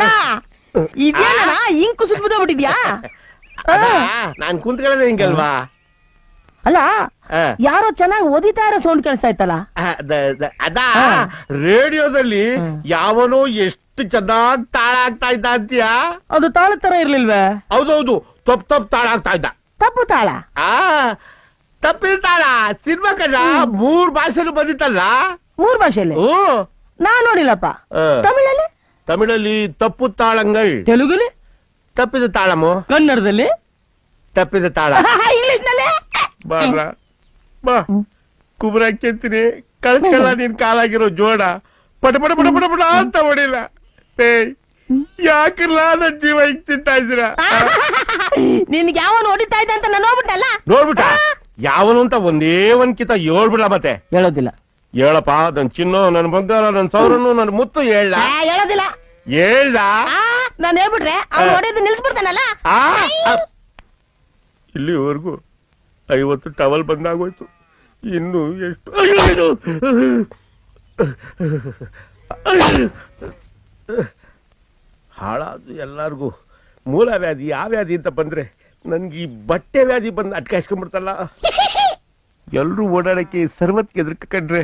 ಅಣ್ಣ. ಇದೇನಣ್ಣ ಇಂಕು ಸುತ್ಬಿದ್ದೋಗ್ಬಿಟ್ಟಿದ್ಯಾ ಅದ, ನಾನ್ ಕುಂತ್ಕೊಳ್ಳೋದೇ ಹಿಂಗಲ್ವಾ? ಅಲ್ಲ ಆ, ಯಾರೋ ಚೆನ್ನಾಗಿ ಓದಿತಾ ಇರೋ ಸೌಂಡ್ ಕೇಳಿಸ್ತಾ ಇತ್ತಲ್ಲ? ಅದ ರೇಡಿಯೋದಲ್ಲಿ ಯಾವನು ಯಾವನೋ ಎಷ್ಟು ಚೆನ್ನಾಗಿ ತಾಳ ಆಗ್ತಾ ಇದ್ದ ಅಂತೀಯ? ಅದು ತಾಳ ತರ ಇರ್ಲಿಲ್ವೇ? ಹೌದೌದು ತಪ್ಪು ತಪ್ ತಾಳ ಆಗ್ತಾ ಇದ್ದ. ತಪ್ಪು ತಾಳ? ಆ ತಪ್ಪಿದ ತಾಳ. ಸಿನಿಮಾ ಕದ ಮೂರ್ ಭಾಷೆಲು ಬಂದಿತ್ತಲ್ಲ? ಮೂರ್ ಭಾಷೆಯಲ್ಲಿ? ಹ್ಮ್. ನಾ ನೋಡಿಲ್ಲಪ್ಪ. ಆ, ತಮಿಳಲ್ಲಿ? ತಮಿಳಲ್ಲಿ ತಪ್ಪು ತಾಳಂಗೈ ತೆಲುಗುಲಿ ತಪ್ಪಿದ ತಾಳಮು. ಕನ್ನಡದಲ್ಲಿ? ತಪ್ಪಿದ ತಾಳ. ಇಂಗ್ಲಿಷ್ನಲ್ಲಿ? ಬಾ. ಬಾರ ಬಾ ಕುಬ್ರ ಕೆತ್ತೀನಿ ಕಳ್ಸ್ಕೊಳ್ಳ ನಿನ್ ಕಾಲಾಗಿರೋ ಜೋಡ. ಪಟ ಪಟ ಪಟ ಪಟ ಪಟ ಅಂತ ಹೊಡಿಲ್ಲ. ಏಯ್ ಯಾಕಲ್ಲ ನನ್ ಜೀವ ಹಿಂಗ್ ತಿಂತಾ ಇದ್ದೀರಾ? ನಿನ್ಗೆ ಯಾವನು ಹೊಡಿತಾ ಇದ್ದ ಅಂತ ನಾನು ನೋಡ್ಬಿಟ್ಟಲ್ಲ? ನೋಡ್ಬಿಟ್ಟ? ಯಾವನು ಅಂತ ಒಂದೇ ಒಂದ್ ಕಿತ ಹೇಳ್ಬಿಡ ಮತ್ತೆ. ಹೇಳೋದಿಲ್ಲ. ಹೇಳಪ್ಪ ನನ್ ಚಿನ್ನೋ ನನ್ ಬಂಗಾರ ನನ್ ಸೌರನು ನನ್ ಮುತ್ತು ಹೇಳ. ಹೇಳೋದಿಲ್ಲ. ಹೇಳ್ದ? ನಾನು ನಾನ್ ಹೇಳ್ಬಿಟ್ರೆ ಅವ್ನು ಹೊಡೆಯೋದು ನಿಲ್ಸ್ಬಿಡ್ತಾನಲ್ಲ? ಆ, ಆ. ಇಲ್ಲಿವರೆಗೂ ಐವತ್ತು ಟವಲ್ ಬಂದಾಗೋಯ್ತು. ಇನ್ನು ಎಷ್ಟು ಅಯ್ಯೋ, ಅಯ್ಯೋ. ಹಾಳಾದು ಎಲ್ಲಾರ್ಗೂ ಮೂಲ ವ್ಯಾಧಿ ಯಾವ ವ್ಯಾಧಿ ಅಂತ ಬಂದ್ರೆ ನನ್ಗೆ ಈ ಬಟ್ಟೆ ವ್ಯಾಧಿ ಬಂದು ಅಟ್ಕಾಯಿಸ್ಕೊಂಡ್ಬಿಡ್ತಲ್ಲ ಎಲ್ಲರೂ ಓಡಾಡಕ್ಕೆ ಸರ್ವತ್ ಎದುರ್ಕಂಡ್ರೆ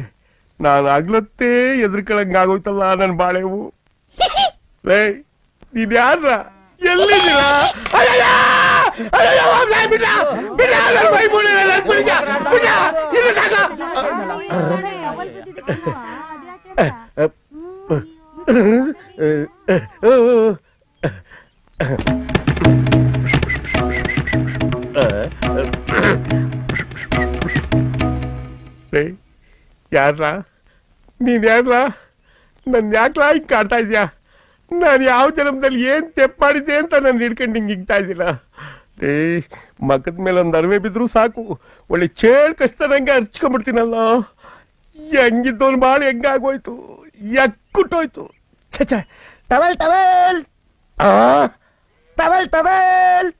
ನಾನು ಆಗ್ಲತ್ತೇ ಎದುರ್ಕೊಳಂಗ್ ಆಗೋಯ್ತಲ್ಲ ನನ್ ಬಾಳೆವು. ఇదిరా ఎల్లిదిరా? అయ్యా అయ్యా బాబా బిడ్డ! బిడ్డ భయపడి బిడ్డ! బిడ్డ ఇది కాక యాడ్రా? నేను యాడ్రా నన్ను యాడ్రా? ఇంకా అటాచ్యా ನೀನ್ ಯಾವ ಜನ್ಮದಲ್ಲಿ ಏನು ತೆಪ್ಪಾಡಿದೆ ಅಂತ ನಾನು ಹಿಡ್ಕೊಂಡು ಹಿಂಗೆ ಹಿಗ್ತಾ ಇದ್ದಿಲ್ಲ ಏ, ಮಗದ ಮೇಲೆ ಒಂದು ಅರವೆ ಬಿದ್ರೂ ಸಾಕು. ಒಳ್ಳೆ ಚೇಳ್ ಕಷ್ಟದಂಗೆ ಹರ್ಚ್ಕೊಂಡ್ಬಿಡ್ತೀನಲ್ಲ. ಹೆಂಗಿದ್ದವನ್ ಬಾಳ ಹೆಂಗಾಗೋಯ್ತು? ಎಕ್ಕುಟ್ಟೋಯ್ತು. ಛ. Towel towel. ಆ? Towel towel.